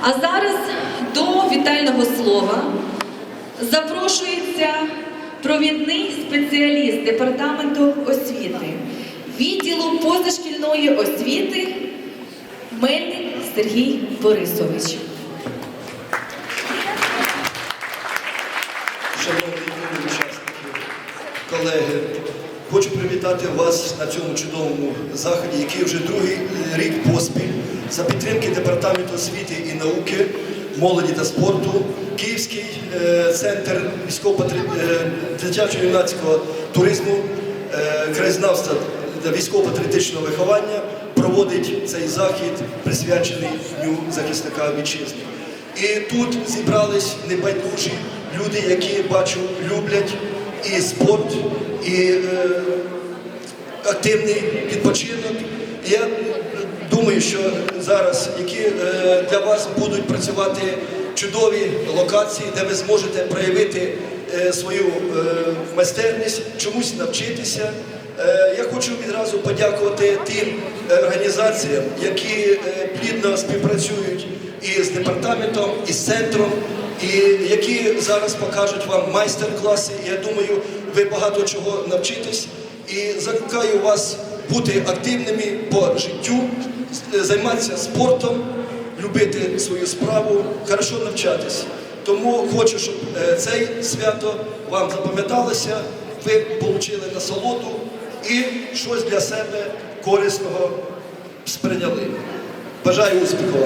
А зараз до вітального слова запрошується провідний спеціаліст департаменту освіти, відділу позашкільної освіти Мельник Сергій Борисович. Шановні учасники, колеги, хочу привітати вас на цьому чудовому заході, який вже другий рік поспіль за підтримки Департаменту освіти і науки, молоді та спорту, Київський е, центр військово-дитячого юнацького туризму, е, краєзнавства та військово-патріотичного виховання проводить цей захід, присвячений Дню захисника вітчизни. І тут зібрались небайдужі люди, які бачу, люблять і спорт, і е, активний відпочинок. Я думаю, що зараз, які е, для вас будуть працювати чудові локації, де ви зможете проявити е, свою е, майстерність, чомусь навчитися. Е, Я хочу відразу подякувати тим е, організаціям, які е, плідно співпрацюють департаментом, і центром, і які зараз покажуть вам майстер-класи. Я думаю, ви багато чого навчитесь. І закликаю вас бути активними по життю, займатися спортом, любити свою справу, хорошо навчатись. Тому хочу, щоб е, це свято вам запам'яталося, ви отримали насолоду і щось для себе корисного сприйняли. Бажаю успіху!